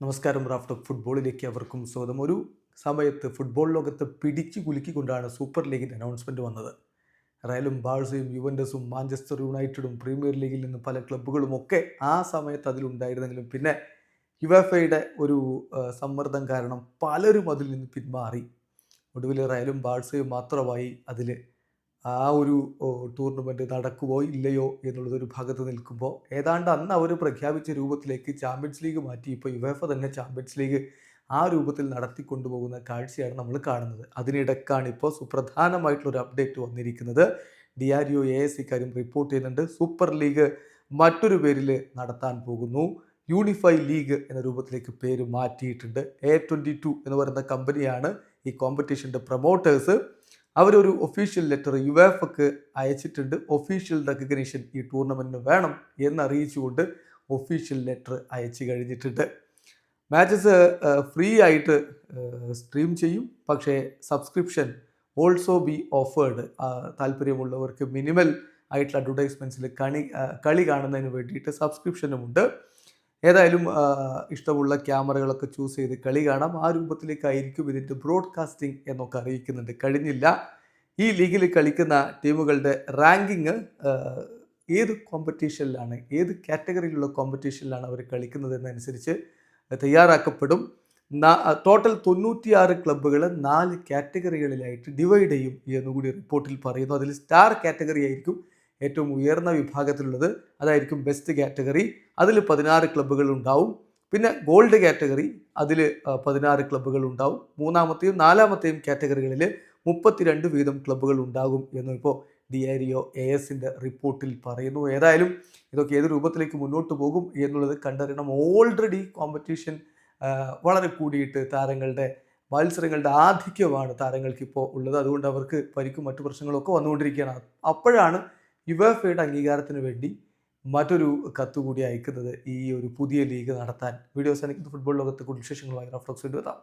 നമസ്കാരം റാഫ്റ്റ് ഫുട്ബോളിലേക്ക് അവർക്കും സ്വാഗതം. ഒരു സമയത്ത് ഫുട്ബോൾ ലോകത്ത് പിടിച്ചു കുലുക്കിക്കൊണ്ടാണ് സൂപ്പർ ലീഗിന്റെ അനൗൺസ്മെന്റ് വന്നത്. റയലും ബാഴ്സയും യുവൻഡസും മാഞ്ചസ്റ്റർ യുണൈറ്റഡും പ്രീമിയർ ലീഗിൽ നിന്ന് പല ക്ലബ്ബുകളും ഒക്കെ ആ സമയത്ത് അതിലുണ്ടായിരുന്നെങ്കിലും പിന്നെ യുവഫയുടെ ഒരു സമ്മർദ്ദം കാരണം പലരും അതിൽ നിന്ന് പിന്മാറി. ഒടുവിൽ റയലും ബാഴ്സയും മാത്രമായി അതിൽ ആ ഒരു ടൂർണമെന്റ് നടക്കുമോ ഇല്ലയോ എന്നുള്ളത് ഒരു ഭാഗത്ത് നിൽക്കുമ്പോൾ ഏതാണ്ട് അന്ന് അവർ പ്രഖ്യാപിച്ച രൂപത്തിലേക്ക് ചാമ്പ്യൻസ് ലീഗ് മാറ്റി ഇപ്പോൾ യുവേഫ തന്നെ ചാമ്പ്യൻസ് ലീഗ് ആ രൂപത്തിൽ നടത്തിക്കൊണ്ടുപോകുന്ന കാഴ്ചയാണ് നമ്മൾ കാണുന്നത്. അതിനിടക്കാണ് ഇപ്പോൾ സുപ്രധാനമായിട്ടുള്ളൊരു അപ്ഡേറ്റ് വന്നിരിക്കുന്നത്. D R U A S ഇക്കാര്യം റിപ്പോർട്ട് ചെയ്യുന്നുണ്ട്. സൂപ്പർ ലീഗ് മറ്റൊരു പേരിൽ നടത്താൻ പോകുന്നു. യൂണിഫൈ ലീഗ് എന്ന രൂപത്തിലേക്ക് പേര് മാറ്റിയിട്ടുണ്ട്. എ ട്വന്റി ടു എന്ന് പറയുന്ന കമ്പനിയാണ് ഈ കോമ്പറ്റീഷന്റെ പ്രൊമോട്ടേഴ്സ് അവരൊരു ഒഫീഷ്യൽ ലെറ്റർ യു എഫക്ക് അയച്ചിട്ടുണ്ട്. ഒഫീഷ്യൽ റെക്കഗ്നീഷൻ ഈ ടൂർണമെന്റിന് വേണം എന്നറിയിച്ചുകൊണ്ട് ഒഫീഷ്യൽ ലെറ്റർ അയച്ചു കഴിഞ്ഞിട്ടുണ്ട്. മാച്ചസ് ഫ്രീ ആയിട്ട് സ്ട്രീം ചെയ്യും. പക്ഷേ സബ്സ്ക്രിപ്ഷൻ ഓൾസോ ബി ഓഫേർഡ് താല്പര്യമുള്ളവർക്ക് മിനിമൽ ആയിട്ടുള്ള അഡ്വർടൈസ്മെന്റ്സിൽ കണി കളി കാണുന്നതിന് വേണ്ടിയിട്ട് സബ്സ്ക്രിപ്ഷനുമുണ്ട് ഏതായാലും ഇഷ്ടമുള്ള ക്യാമറകളൊക്കെ ചൂസ് ചെയ്ത് കളി കാണാം. ആ രൂപത്തിലേക്കായിരിക്കും ഇതിന്റെ ബ്രോഡ്കാസ്റ്റിംഗ് എന്നൊക്കെ അറിയിക്കുന്നുണ്ട്. കഴിഞ്ഞില്ല. ഈ ലീഗിൽ കളിക്കുന്ന ടീമുകളുടെ റാങ്കിങ് ഏത് കോമ്പറ്റീഷനിലാണ് ഏത് കാറ്റഗറിയിലുള്ള കോമ്പറ്റീഷനിലാണ് അവർ കളിക്കുന്നത് എന്നനുസരിച്ച് തയ്യാറാക്കപ്പെടും. ടോട്ടൽ തൊണ്ണൂറ്റിയാറ് ക്ലബ്ബുകൾ നാല് കാറ്റഗറികളിലായിട്ട് ഡിവൈഡ് ചെയ്യും എന്നുകൂടി റിപ്പോർട്ടിൽ പറയുന്നു. അതിൽ സ്റ്റാർ കാറ്റഗറി ആയിരിക്കും ഏറ്റവും ഉയർന്ന വിഭാഗത്തിലുള്ളത് അതായിരിക്കും ബെസ്റ്റ് കാറ്റഗറി അതിൽ പതിനാറ് ക്ലബ്ബുകൾ ഉണ്ടാവും. പിന്നെ ഗോൾഡ് കാറ്റഗറി അതിൽ പതിനാറ് ക്ലബ്ബുകൾ ഉണ്ടാവും. മൂന്നാമത്തെയും നാലാമത്തെയും കാറ്റഗറികളിൽ മുപ്പത്തിരണ്ട് വീതം ക്ലബ്ബുകൾ ഉണ്ടാകും എന്ന് ഇപ്പോൾ ഡി ആർ ഒ എ എസിന്റെ റിപ്പോർട്ടിൽ പറയുന്നു. ഏതായാലും ഇതൊക്കെ ഏത് രൂപത്തിലേക്ക് മുന്നോട്ട് പോകും എന്നുള്ളത് കണ്ടറിയണം. ഓൾറെഡി കോമ്പറ്റീഷൻ വളരെ കൂടിയിട്ട് താരങ്ങളുടെ മത്സരങ്ങളുടെ ആധിക്യമാണ് താരങ്ങൾക്ക് ഇപ്പോൾ ഉള്ളത്. അതുകൊണ്ട് അവർക്ക് പരിക്കും മറ്റു പ്രശ്നങ്ങളൊക്കെ വന്നുകൊണ്ടിരിക്കുകയാണ്. അപ്പോഴാണ് യുവഫയുടെ അംഗീകാരത്തിന് വേണ്ടി മറ്റൊരു കത്ത് കൂടി അയക്കുന്നത് ഈ ഒരു പുതിയ ലീഗ് നടത്താൻ. വീഡിയോസ് എനിക്ക് ഫുട്ബോൾ ലോകത്തെ കൂടുതൽ വിശേഷങ്ങളുമായി റഫ്ലോക്സ് എത്താം.